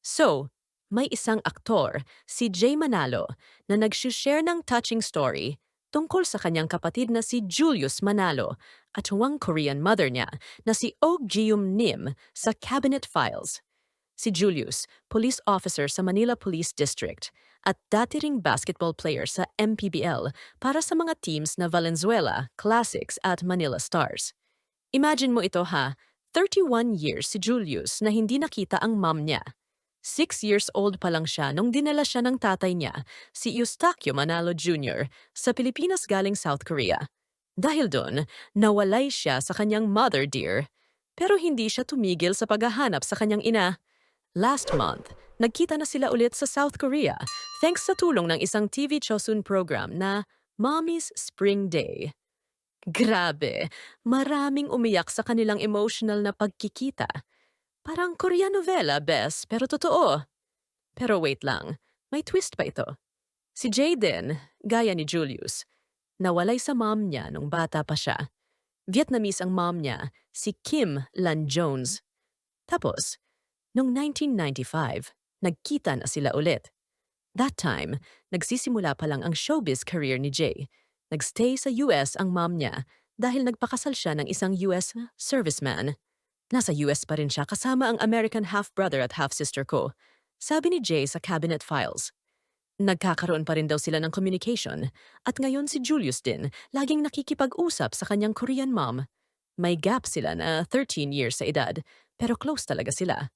So, may isang aktor, si Jay Manalo, na nag-share ng touching story tungkol sa kanyang kapatid na si Julius Manalo at huwang Korean mother niya na si Oh Jium Nim sa Cabinet Files. Si Julius, police officer sa Manila Police District at dati ring basketball player sa MPBL para sa mga teams na Valenzuela, Classics at Manila Stars. Imagine mo ito ha, 31 years si Julius na hindi nakita ang mom niya. Six years old pa lang siya nung dinala siya ng tatay niya, si Eustaquio Manalo Jr., sa Pilipinas galing South Korea. Dahil doon, nawalay siya sa kanyang mother dear. Pero hindi siya tumigil sa paghahanap sa kanyang ina. Last month, nagkita na sila ulit sa South Korea thanks sa tulong ng isang TV Chosun program na Mommy's Spring Day. Grabe, maraming umiyak sa kanilang emotional na pagkikita. Parang Korean novela, Bes, pero totoo. Pero wait lang, may twist pa ito. Si Jaden, gaya ni Julius, nawalay sa mom niya nung bata pa siya. Vietnamese ang mom niya, si Kim Lan Jones. Tapos, nung 1995, nagkita na sila ulit. That time, nagsisimula pa lang ang showbiz career ni Jay. Nagstay sa US ang mom niya dahil nagpakasal siya ng isang US serviceman. Nasa US pa rin siya kasama ang American half-brother at half-sister ko. Sabi ni Jay sa cabinet files. Nagkakaroon pa rin daw sila ng communication at ngayon si Julius din laging nakikipag-usap sa kanyang Korean mom. May gap sila na 13 years sa edad pero close talaga sila.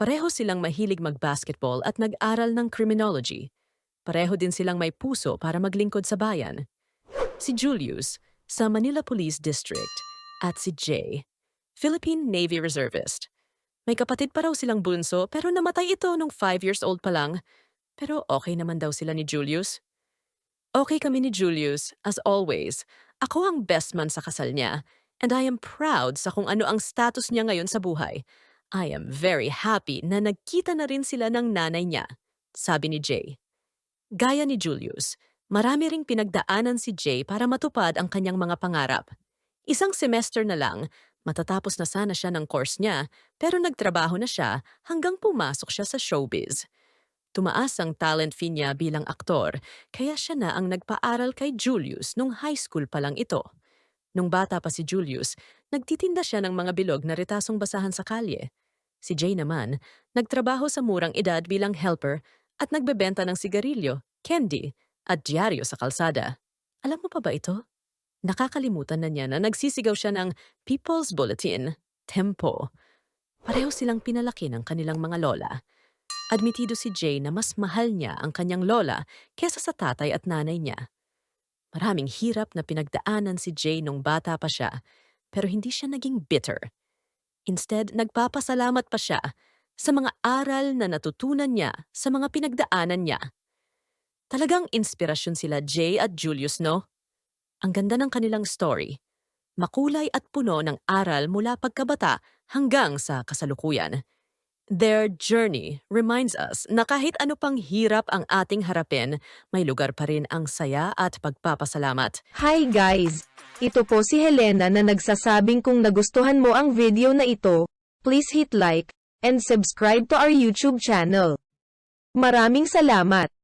Pareho silang mahilig mag-basketball at nag-aral ng criminology. Pareho din silang may puso para maglingkod sa bayan. Si Julius sa Manila Police District at si Jay, Philippine Navy Reservist. May kapatid pa raw silang bunso pero namatay ito nung 5 years old pa lang. Pero okay naman daw sila ni Julius. Okay kami ni Julius, as always. Ako ang best man sa kasal niya, and I am proud sa kung ano ang status niya ngayon sa buhay. I am very happy na nagkita na rin sila ng nanay niya, sabi ni Jay. Gaya ni Julius, marami ring pinagdaanan si Jay para matupad ang kanyang mga pangarap. Isang semester na lang, matatapos na sana siya ng course niya, pero nagtrabaho na siya hanggang pumasok siya sa showbiz. Tumaas ang talent fee niya bilang aktor, kaya siya na ang nagpaaral kay Julius nung high school pa lang ito. Nung bata pa si Julius, nagtitinda siya ng mga bilog na retasong basahan sa kalye. Si Jay naman, nagtrabaho sa murang edad bilang helper at nagbebenta ng sigarilyo, candy, at dyaryo sa kalsada. Alam mo pa ba ito? Nakakalimutan na niya na nagsisigaw siya ng People's Bulletin, Tempo. Pareho silang pinalaki ng kanilang mga lola. Admitido si Jay na mas mahal niya ang kanyang lola kesa sa tatay at nanay niya. Maraming hirap na pinagdaanan si Jay nung bata pa siya, pero hindi siya naging bitter. Instead, nagpapasalamat pa siya sa mga aral na natutunan niya sa mga pinagdaanan niya. Talagang inspirasyon sila Jay at Julius, no? Ang ganda ng kanilang story. Makulay at puno ng aral mula pagkabata hanggang sa kasalukuyan. Their journey reminds us na kahit ano pang hirap ang ating harapin, may lugar pa rin ang saya at pagpapasalamat. Hi guys! Ito po si Helena na nagsasabing kung nagustuhan mo ang video na ito, please hit like and subscribe to our YouTube channel. Maraming salamat!